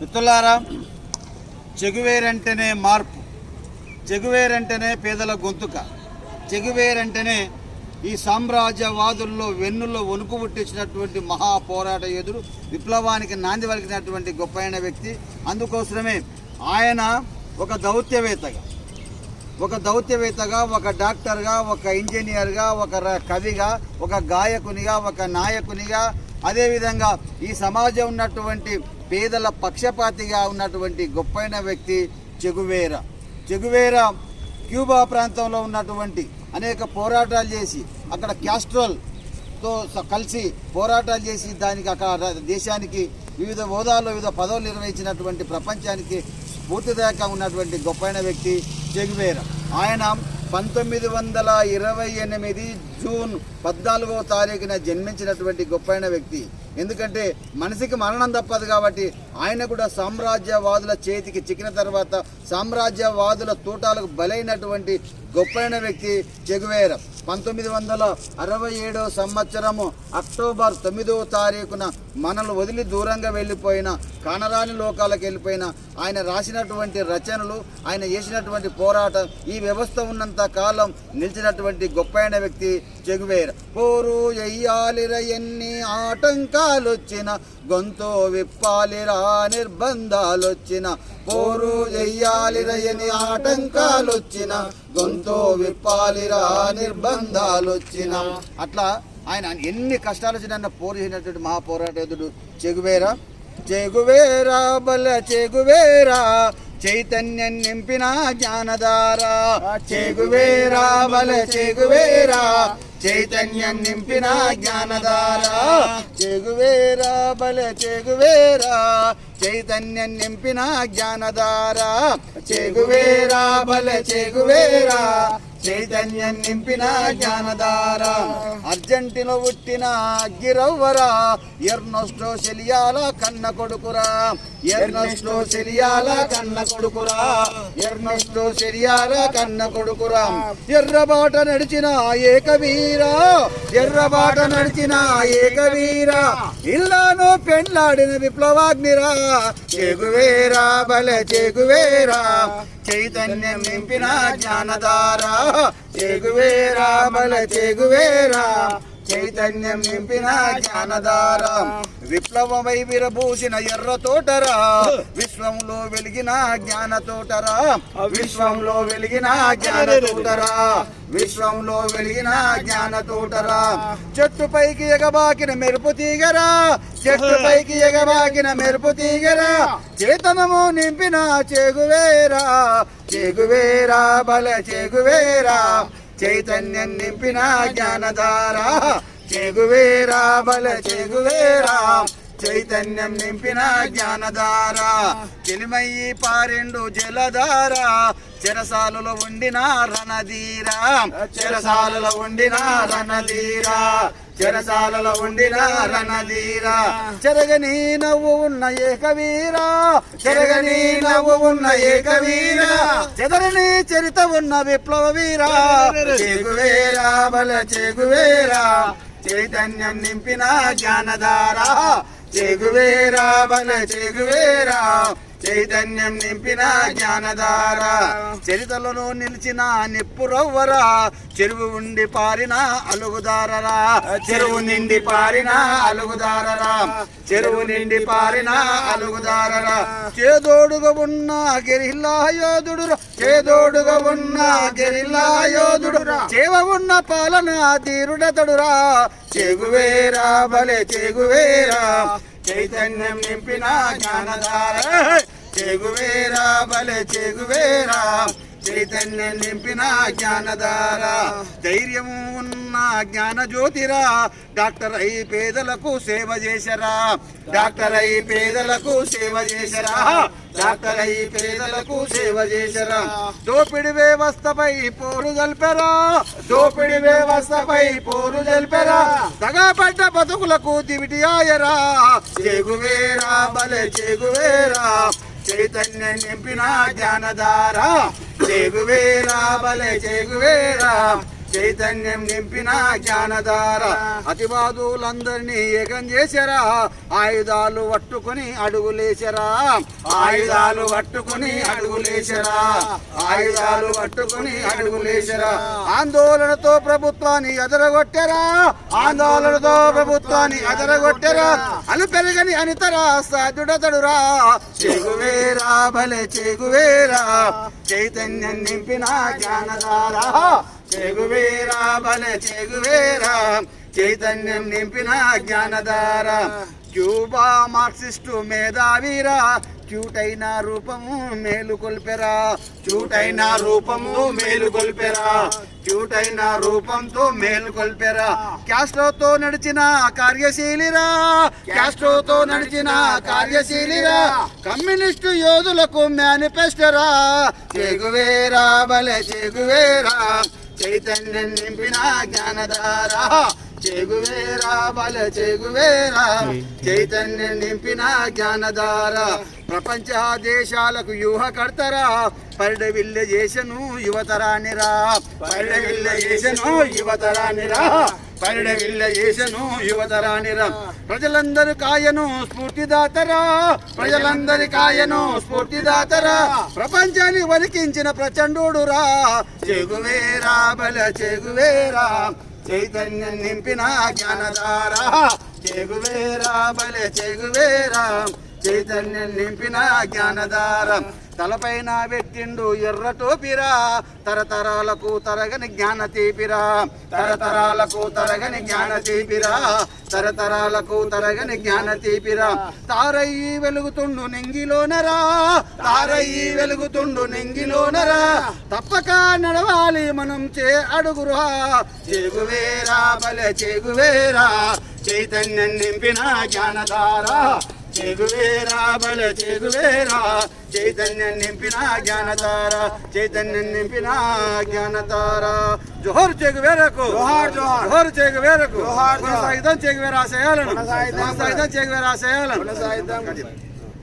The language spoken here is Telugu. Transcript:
మిత్రులారా చెగువేరంటేనే మార్పు చెగువేరంటేనే పేదల గొంతుక చెగువేరంటేనే ఈ సామ్రాజ్యవాదుల్లో వెన్నుల్లో వణుకు పుట్టించినటువంటి మహా పోరాట యోధుడు విప్లవానికి నాంది పలికినటువంటి గొప్పైన వ్యక్తి. అందుకోసమే ఆయన ఒక దౌత్యవేత్తగా ఒక దౌత్యవేత్తగా ఒక డాక్టర్గా ఒక ఇంజనీర్గా ఒక కవిగా ఒక గాయకునిగా ఒక నాయకునిగా అదేవిధంగా ఈ సమాజం ఉన్నటువంటి పేదల పక్షపాతిగా ఉన్నటువంటి గొప్పైన వ్యక్తి చెగువేర. చెగువేర క్యూబా ప్రాంతంలో ఉన్నటువంటి అనేక పోరాటాలు చేసి అక్కడ క్యాస్ట్రోల్తో కలిసి పోరాటాలు చేసి దానికి అక్కడ దేశానికి వివిధ హోదాల్లో వివిధ పదవులు నిర్వహించినటువంటి ప్రపంచానికి స్ఫూర్తిదాయకంగా ఉన్నటువంటి గొప్పైన వ్యక్తి చెగువేర. ఆయన పంతొమ్మిది వందల ఇరవై ఎనిమిది జూన్ పద్నాలుగో తారీఖున జన్మించినటువంటి గొప్పైన వ్యక్తి. ఎందుకంటే మనిషికి మరణం తప్పదు కాబట్టి ఆయన కూడా సామ్రాజ్యవాదుల చేతికి చిక్కిన తర్వాత సామ్రాజ్యవాదుల తూటాలకు బలైనటువంటి గొప్పైన వ్యక్తి చెగువేర. పంతొమ్మిది వందల అరవై ఏడో సంవత్సరము అక్టోబర్ తొమ్మిదవ తారీఖున మనల్ని వదిలి దూరంగా వెళ్ళిపోయిన కానరాని లోకాలకు వెళ్ళిపోయిన ఆయన రాసినటువంటి రచనలు ఆయన చేసినటువంటి పోరాటం ఈ వ్యవస్థ ఉన్నంత కాలం నిలిచినటువంటి గొప్పైన వ్యక్తి చెగువేర పోరు ఎయ్యాలిర ఎన్ని ఆటంకాలు వచ్చిన గొంతు విప్పాలిరా నిర్బంధాలొచ్చిన. పోరు ఎయ్యాలిర ఎన్ని ఆటంకాలు వచ్చిన గొంతు విప్పాలిరా నిర్బంధాలొచ్చిన. అట్లా ఆయన ఎన్ని కష్టాలు వచ్చిన పోరు చేసినటువంటి మహా పోరాటోధుడు చెగువేరా చెగువేరా బల చెగువేరా చైతన్యం నింపిన జ్ఞానదారా చెగువేరా బల చెగువేరా చైతన్యం నింపిన జ్ఞానదారా చెగువేరా బల చెగువేరా. చైతన్యం నింపిన జ్ఞానదారా చెగువేరా బల చెగువేరా. చైతన్యం నింపిన జ్ఞానదార అర్జెంటీన పుట్టిన గిరవ్వరా ఎర్నొస్టో సెలియాల కన్న కొడుకురా. ఎర్నస్టో సెలియాల కన్న కొడుకురా. ఎర్నస్టో సెలియాల కన్న కొడుకురా. ఎర్రబాట నడిచిన ఏకవీరా. ఎర్రబాట నడిచిన ఏకవీరా. ఇల్లాను పెండ్లాడిన విప్లవాగ్నిరా. చెగువేరా బల చెగువేరా. చైతన్యం నింపిన జ్ఞానదారా చెగువేరా బల చెగువేరా. చైతన్యం నింపిన జ్ఞానదారా విప్లవమై విరబూసిన ఎర్ర తోటరా విశ్వంలో వెలిగిన జ్ఞాన తోటరా విశ్వంలో వెలిగిన జ్ఞాన తోటరా విశ్వంలో వెలిగిన జ్ఞాన తోటరా. చెట్టు పైకి ఎగబాకిన మెరుపు తీగరా చెట్టు పైకి ఎగబాకిన మెరుపు తీగరా చేతనము నింపిన చెగువేరా చెగువేరా బల చెగువేరా చైతన్యం నింపిన జ్ఞానధారా. చెగువేరా బల చెగువేరా చైతన్యం నింపిన జ్ఞానధార. చెలిమయ్యి పారెండు జలధార. చెరసాలలో ఉండిన రణధీరా. చెరసాలలో ఉండిన రణధీరా. చెరసాలలో ఉండిన రణధీరా. చెరగని నవ్వు ఉన్న ఏకవీరా. చెరగని నవ్వు ఉన్న ఏకవీరా. చెదరని చరిత ఉన్న విప్లవ వీరా. చెగువేరా బల చెగువేరా చైతన్యం నింపిన జ్ఞానదార చెగువేరా బల చెగువేరా. చైతన్యం నింపిన జ్ఞానధార. చరితలను నిలిచిన నిప్పురవ్వరా. చెరువు ఉండి పారిన అలుగుదారరా. చెరువు నిండి పారిన అలుగుదారరా. చెరువు నిండి పారిన అలుగుదారరా. చేదోడుగా ఉన్న గెరిల్లా యోధుడు చేదోడుగా ఉన్న గెరిల్లా చేవ ఉన్న పాలన తీరుడతడురా చెగువేరా బలే చెగువేరా. చైతన్యం నింపిన జ్ఞానధార. చెగువేరా బలే చెగువేరా. చైతన్యం నింపిన జ్ఞానధార. ధైర్యము ఉన్న జ్ఞాన జ్యోతిరా డాక్టర్ అయి పేదలకు సేవ చేశారా. డాక్టర్ అయి పేదలకు సేవ చేశారా. డాక్టర్ అయి పేదలకు సేవ చేశారా. దోపిడి వ్యవస్థపై పోరు జల్పరా. దోపిడి వ్యవస్థపై పోరు జల్పరా. దగాపడ్డ బతుకులకు దివిటి ఆయరా. చెగువేరా బలే చెగువేరా. చైతన్యం నింపిన జ్ఞానధారా. చెగువేరా బలే చెగువేరా చైతన్యం నింపిన జ్ఞానధార. అతివాదులందరినీ ఏకం చేశారా? ఆయుధాలు పట్టుకొని అడుగులేశారా ఆయుధాలు పట్టుకొని అడుగులేశారా ఆయుధాలు పట్టుకొని అడుగులేశారా ఆందోళనతో ప్రభుత్వాన్ని ఎదరగొట్టారా ఆందోళనతో ప్రభుత్వాన్ని ఎదరగొట్టారా అను పెరగని అనితరా? సాధుడతడురా. చెగువేరా భలే చెగువేరా. చైతన్యం నింపిన జ్ఞానధారా. చెగువేరా బలే చెగువేరా. చైతన్యం నింపిన జ్ఞానధార. Cuba Marxist మేధావీరా. చూటైన రూపము మేలు కొల్పెరా. చూటైన రూపము మేలు కొల్పెరా. చూటైన రూపంతో మేలు కొల్పెరా. క్యాస్ట్రోతో నడిచిన కార్యశీలిరా. క్యాస్ట్రోతో నడిచిన కార్యశీలిరా. కమ్యూనిస్టు యోధులకు మేనిఫెస్టరా. చెగువేరా బలే చెగువేరా. చైతన్యం నింపిన జ్ఞానధార. చెగువేరా బల చెగువేరా. చైతన్యం నింపిన జ్ఞానధార. ప్రపంచ దేశాలకు యూహ కడతారా పరిడవిల్ల చేసను యువతరానిరా పరిడవిల్ల చేసను యువతరానిరా పరిడవిల్ల చేసను యువతరానిరా ప్రజలందరి కాయను స్ఫూర్తిదాతరా. ప్రజలందరి కాయను స్ఫూర్తిదాతరా. ప్రపంచాన్ని వణికించిన ప్రచండుడురా చెగువేరా బల చెగువేరా చైతన్యం నింపిన జ్ఞానదారా చెగువేరా బల చెగువేరా చైతన్యం నింపిన జ్ఞానదారం తలపైన పెట్టిండు ఎర్ర టోపిరా. తరతరాలకు తరగని జ్ఞాన తీపిరా. తరతరాలకు తరగని జ్ఞాన తీపిరా. తరతరాలకు తరగని జ్ఞాన తీపిరా. తారయ్యి వెలుగుతుండు నింగిలోనరా తారయ్యి వెలుగుతుండు నింగిలోనరా తప్పక నడవాలి మనం చే అడుగురా చెగువేరా బలే చెగువేరా చైతన్యం నింపిన జ్ఞానధారా. చెగువేరా బల చెగువేరా చైతన్యం నింపిన జ్ఞానతార చైతన్యం నింపిన జ్ఞానతార జోహర్ చెగువేరకు జోహార్, జోహార్. జోహర్ చెగువేరకు జోహార్. కొనసాగిద్దాం చెగువేరా కొనసాగిద్దాం. కొనసాగిద్దాం చెగువేరా ఆశయాలను కొనసాగిద్దాం.